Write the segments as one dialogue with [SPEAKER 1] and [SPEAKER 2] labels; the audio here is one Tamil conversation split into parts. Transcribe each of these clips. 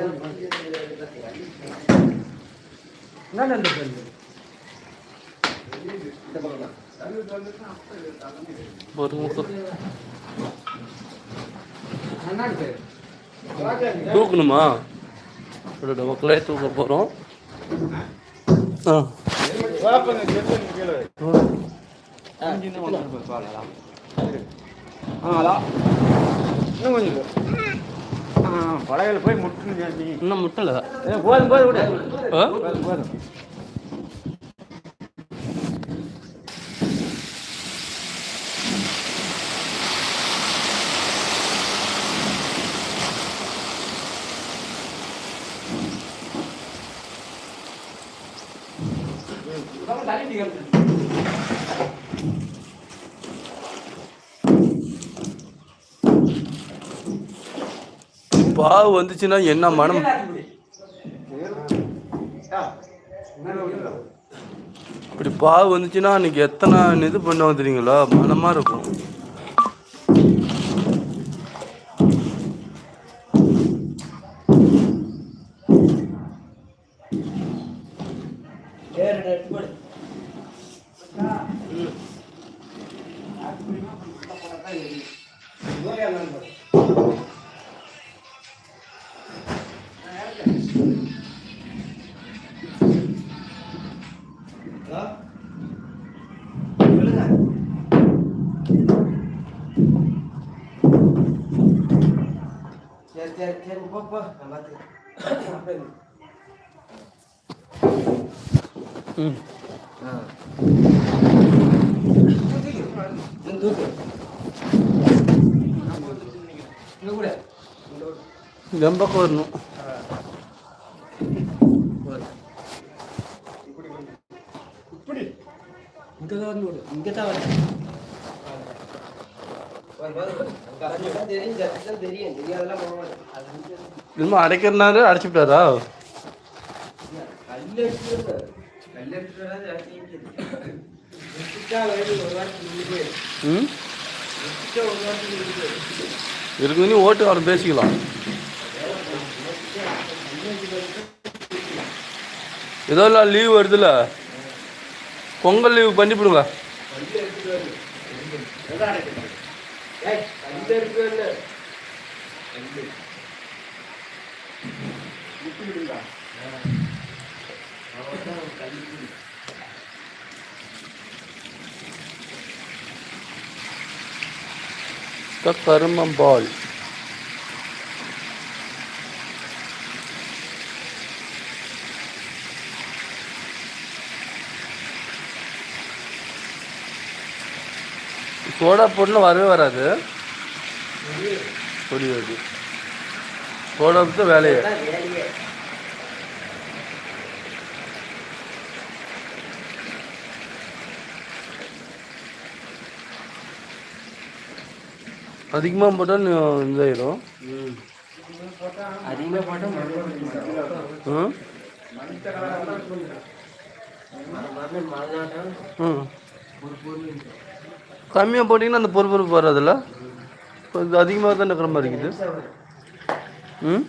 [SPEAKER 1] என்ன இந்த பெண்ணு
[SPEAKER 2] ஒரு முகம் தூக்கணுமா மக்களே தூக்க போகிறோம் ஆ
[SPEAKER 1] இன்னும் கொஞ்சம் போ. ஆ. படகுல போய் முட்டுன்னு நீ
[SPEAKER 2] இன்னும் முட்டலை.
[SPEAKER 1] போதும் போதும் விடு. போதும் போதும்.
[SPEAKER 2] பாவு வந்துச்சுன்னா என்ன மனம்? இப்படி பாவு வந்துச்சுன்னா அன்னைக்கு எத்தனை இது பண்ணுவோம் தெரியுங்களா? மனமாக இருக்கும்.
[SPEAKER 1] சரி சரி போ போ நான் பார்த்துக்கிறேன்
[SPEAKER 2] ம்
[SPEAKER 1] ஆ தூக்கு இங்க கூட
[SPEAKER 2] வெம்பக்கம் வரணும்
[SPEAKER 1] இப்படி இங்கே தான் வந்து விடு இங்கே தான் வரேன்
[SPEAKER 2] இன்னும் அடைக்கிறனாரு அடைச்சு விட்டாரா இருக்கு ஓட்டு அவரை பேசிக்கலாம் ஏதோ இல்லை லீவ் வருதுல்ல பொங்கல் லீவ் பண்ணிவிடுங்க
[SPEAKER 1] கல் எடுத்துட்டு வருது எதான் அடைக்கிறது
[SPEAKER 2] சோடா போட்டுனா வரவே வராது. புரியாது. சோடா போட்டு வேலையே. அதிகமாக போட்டால் இதாயிடும்
[SPEAKER 1] அதிகமாக போட்டால்
[SPEAKER 2] ம். ம் கம்மியாக போட்டிங்கன்னா அந்த பொறுப்பு வராதுல்ல? கொஞ்சம் இது அதிகமாக தான் இருக்கிற மாதிரி இருக்குது. ம்?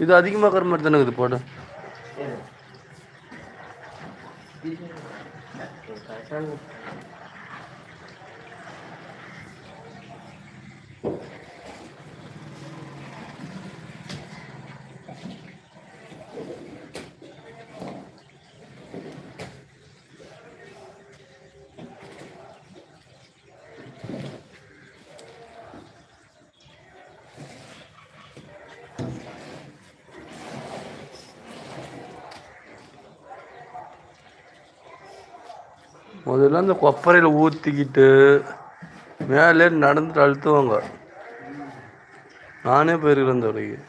[SPEAKER 2] இது அதிகமாக இருக்கிற மாதிரி தானே இருக்குது போட. முதல்ல அந்த கொப்பரையில் ஊற்றிக்கிட்டு மேலே நடந்துட்டு அழுத்துவாங்க. நானே போயிருக்கிறேன் இந்த வரைக்கும்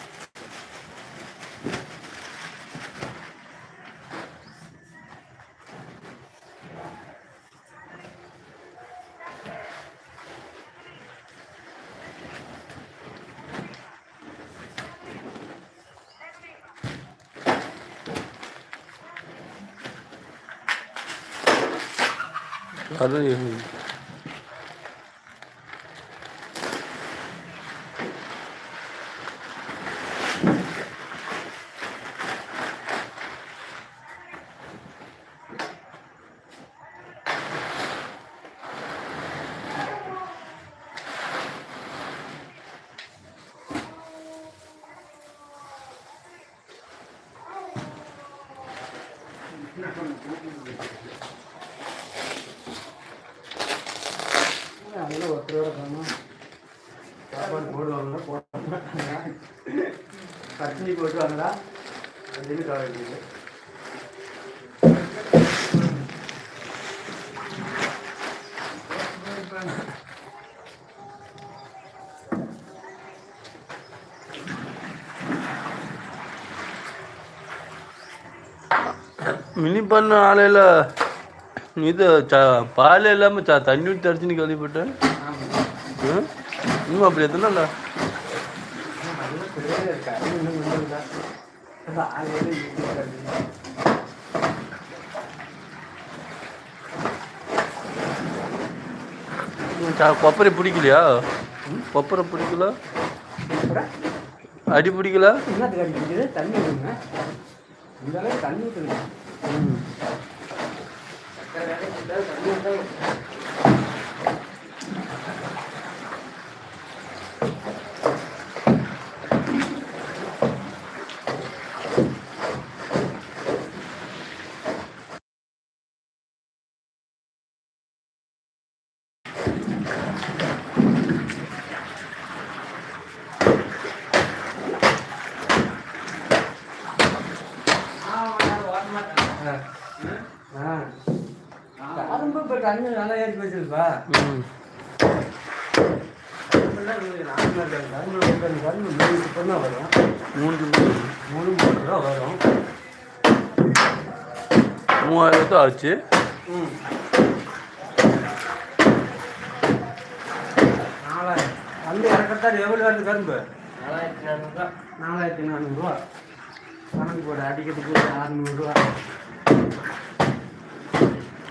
[SPEAKER 3] 反正也是。போட்டாங்க பச்சனி போட்டுவாங்களா அப்படின்னு கவலை
[SPEAKER 2] மினி பண்ண ஆலையில் இது ச பால் இல்லாமல் ச தண்ணி ஊற்றி அடிச்சுன்னு கேள்விப்பட்டேன்? இன்னும் அப்படி எத்தனை இல்லை
[SPEAKER 3] அதெல்லாம் பெரிய கறி இன்னும் கொஞ்சம் இல்லை ஆலையில ஈஸியாக கிடைக்குது
[SPEAKER 2] ச- கொப்பரை பிடிக்கலையா? கொப்பரை பிடிக்கல? அடி பிடிக்கல?
[SPEAKER 3] தண்ணி தண்ணி ஊற்றுங்க
[SPEAKER 2] ம்
[SPEAKER 3] தண்ணி ஊற்றா கரும்பு இப்போ தண்ணி நல்லா ஏறி போச்சுப்பா
[SPEAKER 2] ம்
[SPEAKER 3] வரும் மூணு மூணு வரும்
[SPEAKER 2] மூவாயிரத்து ஆச்சு.
[SPEAKER 3] ம் நாலாயிரம் வந்து இறக்கத்தான் எவ்வளோ வருது கரும்பு நாலாயிரத்தி நானூறுரூவா நாலாயிரத்தி நானூறுரூவா கணக்கு போட அடிக்கிறதுக்கு அறநூறுரூவா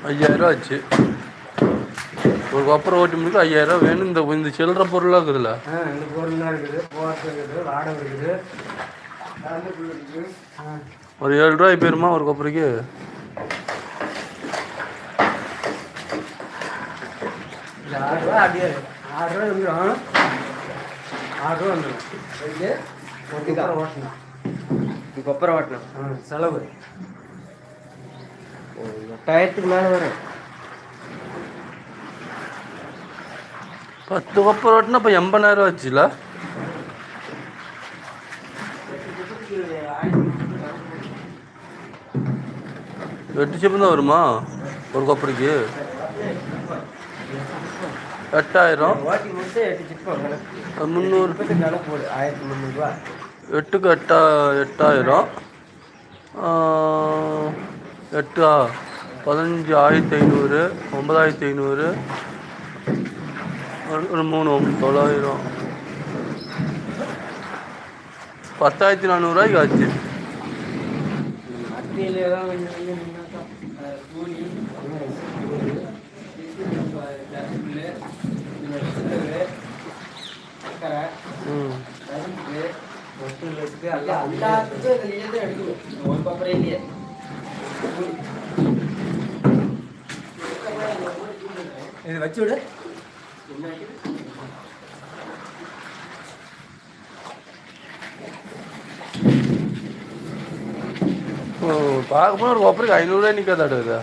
[SPEAKER 2] ஐயாயிரம் ஆச்சு. ஒரு கொப்பரை ஓட்டி முடிக்க ஐயாயிரம் வேணும். இந்த இந்த சில்லற பொருளாக இருக்குதுல்ல?
[SPEAKER 3] ஆ இந்த பொருள்லாம் இருக்குது. இருக்குது வாடகை இருக்குது.
[SPEAKER 2] ஒரு ஏழு ரூபாய் போயிருமா ஒரு கொப்பரைக்கு
[SPEAKER 3] ஆறு ரூபா அப்படியே ஆறு ரூபா வந்துடும் ஆறு ரூபா வந்துடும் கொப்பரை ஓட்டணும்.
[SPEAKER 1] கொப்பரை ஓட்டணும்.
[SPEAKER 3] ஆ செலவு.
[SPEAKER 1] எட்டாயிரத்துக்கு மேலே வரும்
[SPEAKER 2] பத்து கொப்பரை ரோட்டுனா இப்போ எண்பதாயிரம் ஆச்சுல எட்டு சிப்பம் தான் வருமா ஒரு கொப்பரைக்கு எட்டாயிரம் முந்நூறு
[SPEAKER 1] ஆயிரத்தி முந்நூறுரூவா
[SPEAKER 2] எட்டுக்கு எட்டா எட்டாயிரம் ஆ, எட்டா பதினஞ்சு ஆயிரத்தி ஐநூறு ஒன்பதாயிரத்தி ஐநூறு ஒரு- மூணு ஒம்பது, தொள்ளாயிரம் பத்தாயிரத்தி நானூறுரூவாய்க்கு ஆச்சு.
[SPEAKER 1] எல்லாத்துக்கும் எடுக்கணும் ஒரு
[SPEAKER 3] வச்சு விடு
[SPEAKER 2] ஓ பார்க்க போனால் ஒரு கொப்பரைக்கு ஐநூறுரூவா நிற்காதாடு இது